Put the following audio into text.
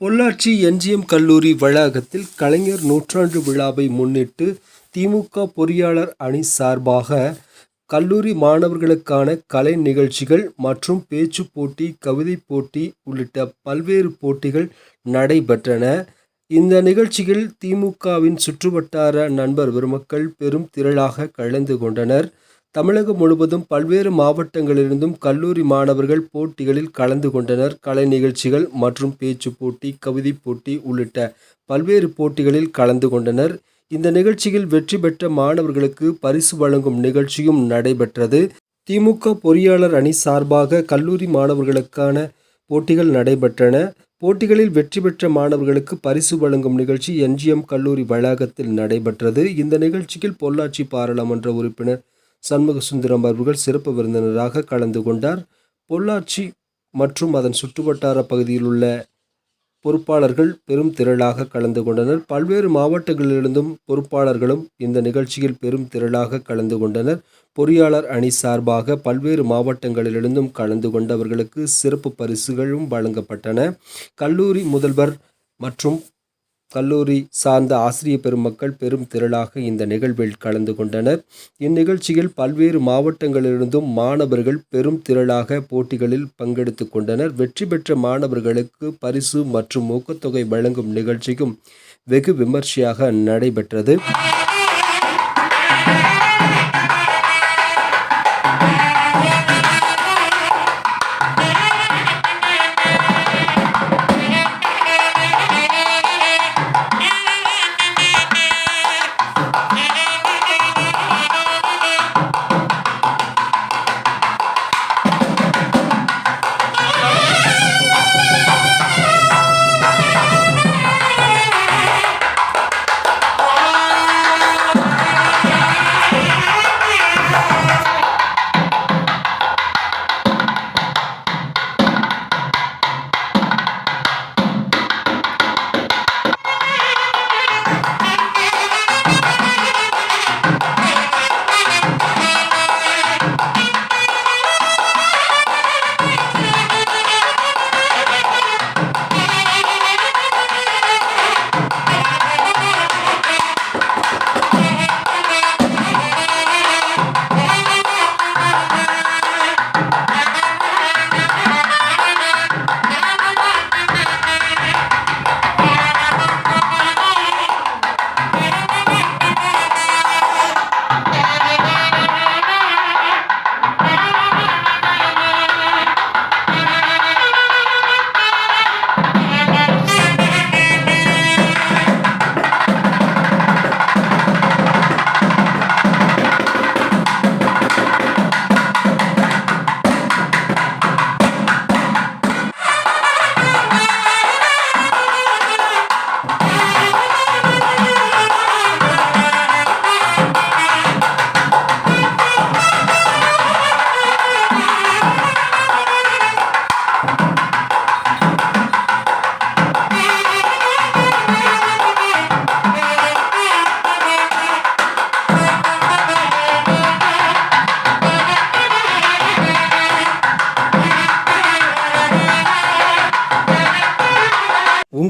Pollachi NGM கல்லூரி வளாகத்தில் கலைஞர் நூற்றாண்டு விழாவை முன்னிட்டு திமுக பொறியாளர் அணி சார்பாக கல்லூரி மாணவர்களுக்கான கலை நிகழ்ச்சிகள் மற்றும் பேச்சு போட்டி கவிதை போட்டி உள்ளிட்ட பல்வேறு போட்டிகள் நடைபெற்றன. இந்த நிகழ்ச்சியில் திமுகவின் சுற்றுவட்டார நண்பர் பெருமக்கள் பெரும் திரளாக கலந்து கொண்டனர். தமிழகம் முழுவதும் பல்வேறு மாவட்டங்களிலிருந்தும் கல்லூரி மாணவர்கள் போட்டிகளில் கலந்து கொண்டனர். கலை நிகழ்ச்சிகள் மற்றும் பேச்சு போட்டி கவிதை போட்டி உள்ளிட்ட பல்வேறு போட்டிகளில் கலந்து கொண்டனர். இந்த நிகழ்ச்சியில் வெற்றி பெற்ற மாணவர்களுக்கு பரிசு வழங்கும் நிகழ்ச்சியும் நடைபெற்றது. திமுக பொறியாளர் அணி சார்பாக கல்லூரி மாணவர்களுக்கான போட்டிகள் நடைபெற்றன. போட்டிகளில் வெற்றி பெற்ற மாணவர்களுக்கு பரிசு வழங்கும் நிகழ்ச்சி என்ஜிஎம் கல்லூரி வளாகத்தில் நடைபெற்றது. இந்த நிகழ்ச்சியில் பொள்ளாச்சி பாராளுமன்ற உறுப்பினர் சண்முக சுந்தரம் அவர்கள் சிறப்பு விருந்தினராக கலந்து கொண்டார். பொள்ளாச்சி மற்றும் அதன் சுற்றுவட்டார பகுதியில் உள்ள பொறுப்பாளர்கள் பெரும் திரளாக கலந்து கொண்டனர். பல்வேறு மாவட்டங்களிலிருந்தும் பொறுப்பாளர்களும் இந்த நிகழ்ச்சியில் பெரும் திரளாக கலந்து கொண்டனர். பொறியாளர் அணி சார்பாக பல்வேறு மாவட்டங்களிலிருந்தும் கலந்து கொண்டவர்களுக்கு சிறப்பு பரிசுகளும் வழங்கப்பட்டன. கல்லூரி முதல்வர் மற்றும் கல்லூரி சார்ந்த ஆசிரிய பெருமக்கள் பெரும் திரளாக இந்த நிகழ்வில் கலந்து கொண்டனர். இந்நிகழ்ச்சியில் பல்வேறு மாவட்டங்களிலிருந்தும் மாணவர்கள் பெரும் திரளாக போட்டிகளில் பங்கெடுத்து கொண்டனர். வெற்றி பெற்ற மாணவர்களுக்கு பரிசு மற்றும் ஊக்கத்தொகை வழங்கும் நிகழ்ச்சியும் வெகு விமர்சையாக நடைபெற்றது.